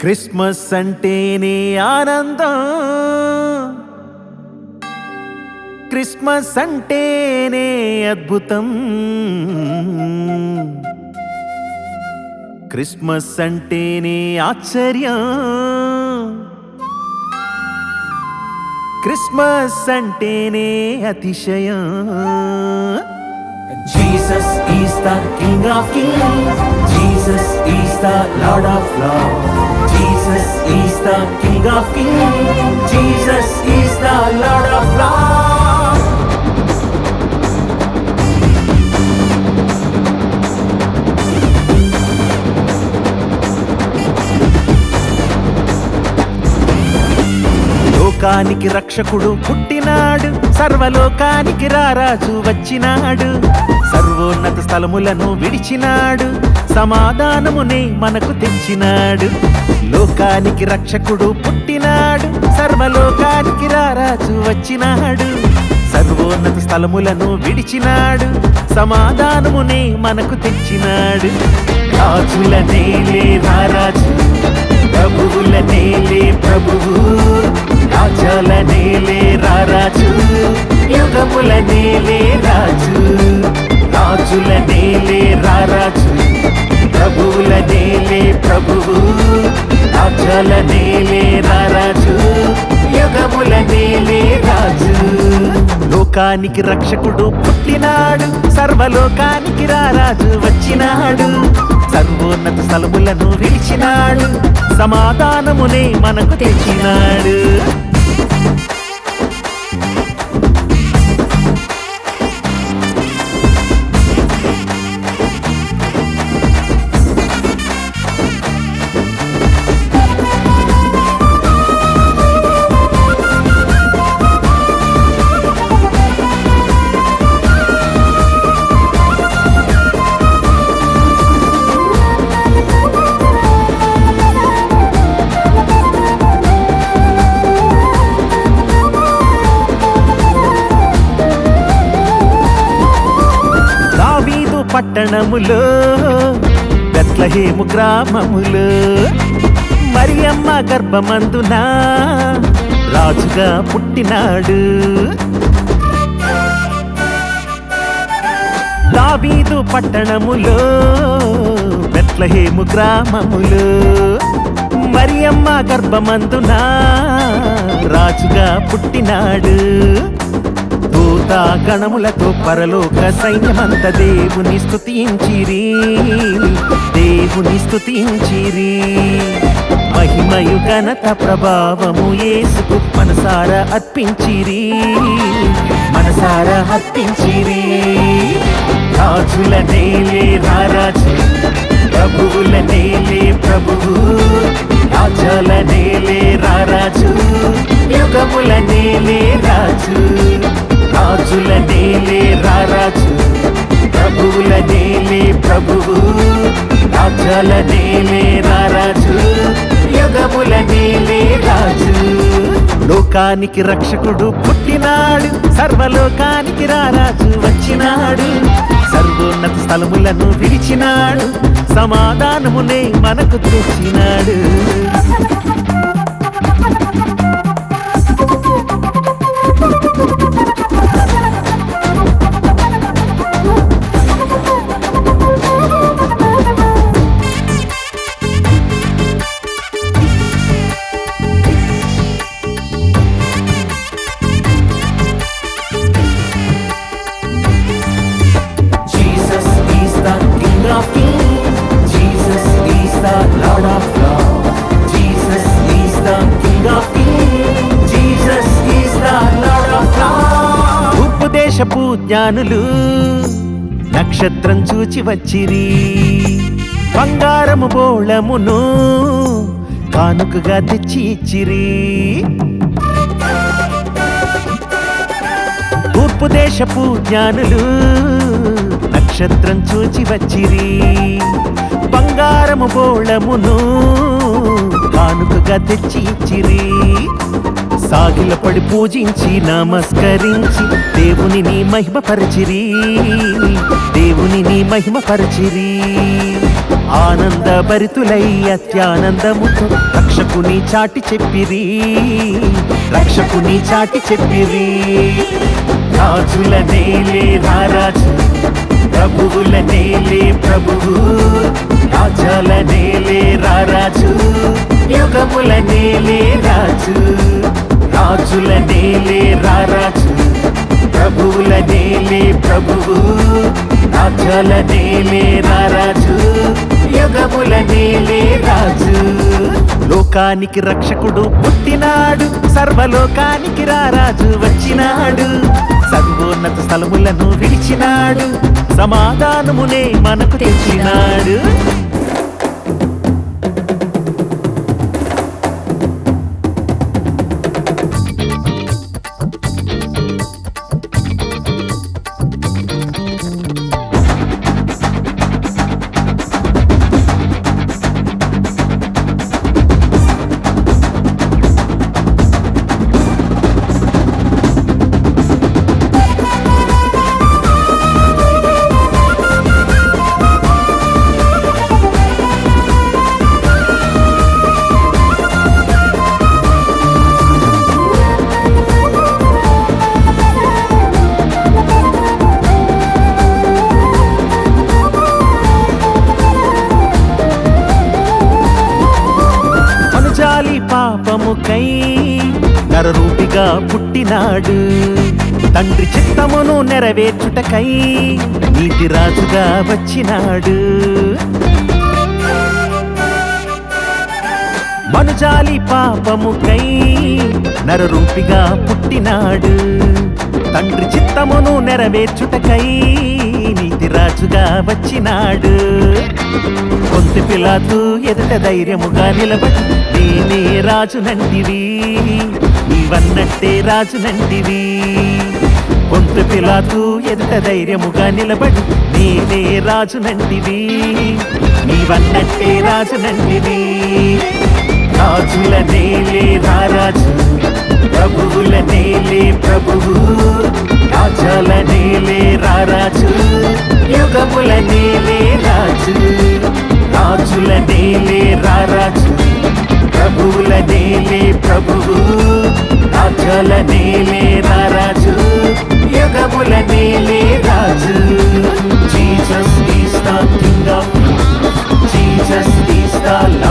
Christmas అంటేనే ఆనందం Christmas అంటేనే అద్భుతం క్రిస్మస్ అంటేనే ఆశ్చర్యం క్రిస్మస్ అంటేనే అతిశయం Jesus is the King of Kings. Jesus is the Lord of Lords. Jesus is the King of Kings. Jesus is the Lord of Lords. లోకానికి రక్షకుడు పుట్టినాడు సర్వలోకానికి రారాజు వచ్చినాడు సర్వోన్నత స్థలములను విడిచినాడు సమాధానమునే మనకు తెచ్చినాడు. లోకానికి రక్షకుడు పుట్టినాడు. సర్వలోకానికి రారాజు వచ్చినాడు. సర్వోన్నత స్థలములను విడిచినాడు. సమాధానమునే మనకు తెచ్చినాడు. రాజుల నేలే రారాజు ప్రభువుల నేలే ప్రభువు. రాజాల నేలే రారాజు యుగముల నేలే రాజు. రాజుల నేలే రారాజు. ప్రభువుల నేలే ప్రభువు రాజాల నేలే రారాజు యుగముల నేలే రాజు. లోకానికి రక్షకుడు పుట్టినాడు సర్వలోకానికి రారాజు వచ్చినాడు. సర్వోన్నత స్థలములను విడిచినాడు సమాధానమునే మనకు తెచ్చినాడు. పట్టణములో బెత్లహేము గ్రామములో. మరియమ్మ గర్భమందున రాజుగా పుట్టినాడు. దావీదు పట్టణములో బెత్లహేము గ్రామములో. మరియమ్మ గర్భమందున రాజుగా పుట్టినాడు. దూత గణములతో పరలోక సైన్యమంత దేవుని స్థుతించిరి దేవుని స్థుతించిరి మహిమయు ఘనత ప్రభావము ఏసుకు మనసార అర్పించిరి. మనసార అర్పించిరి. రాజుల నేలే రారాజు ప్రభువుల నేలే ప్రభువు. రాజాల నేలే రారాజు యుగముల నేలే రాజు. రాజుల నేలే రారాజు ప్రభువుల నేలే ప్రభువు రాజాల నేలే రారాజు యుగముల నేలే రాజు. లోకానికి రక్షకుడు పుట్టినాడు సర్వలోకానికి రారాజు వచ్చినాడు సర్వోన్నత స్థలములను విడిచినాడు సమాధానమునే మనకు తెచ్చినాడు. ఉపదేశపు జ్ఞానులు నక్షత్రం చూచి వచ్చిరి. బంగారము బోళమును కానుకగా తెచ్చి ఇచ్చిరి. తూర్పు దేశపు జ్ఞానులు నక్షత్రం చూచి వచ్చిరి. బంగారము బోళమును కానుకగా తెచ్చి ఇచ్చిరి. సాగిలపడి పూజించి నమస్కరించి దేవునిని నీ దేవునిని మహిమపరచిరి ఆనంద భరితులై అత్యానందముతో రక్షకుని చాటి చెప్పిరి. రక్షకుని చాటి చెప్పిరి. రాజుల నేలే రారాజు ప్రభువుల నేలే ప్రభువు. రాజాల నేలే రారాజు యుగముల నేలే రాజు. రాజుల నేలే రారాజు ప్రభువుల నేలే ప్రభువు రాజాల నేలే రారాజు యుగముల నేలే రాజు. లోకానికి రక్షకుడు పుట్టినాడు సర్వలోకానికి రారాజు వచ్చినాడు. సర్వోన్నత స్థలములను విడిచినాడు సమాధానమునే మనకు తెచ్చినాడు. కై నరరూపిగా పుట్టినాడు. తండ్రి చిత్తమును నెరవేర్చుటకై నీతి రాజుగా వచ్చినాడు. మనుజాలి పాపముకై నరరూపిగా పుట్టినాడు. తండ్రి చిత్తమును నెరవేర్చుటకై నీతి రాజుగా వచ్చినాడు. కొంత పిలాతు ఎదుట ధైర్యముగా నిలబడి నేనే రాజునంటివి. నీవన్నట్టే రాజునంటివి. కొంత పిలాతు ఎదుట ధైర్యముగా నిలబడి నేనే రాజునంటివి. నీవన్నట్టే రాజునంటివి. రాజుల నేలే రారాజు ప్రభువుల నేలే ప్రభువు. రాజాల నేలే రారాజు యుగముల నేలే రాజు. రాజుల దేలే రాజు. ప్రభువుల దేలే ప్రభువు. రాజుల దేలే రాజు. యుగముల దేలే రాజు. Jesus is the king of Jesus is the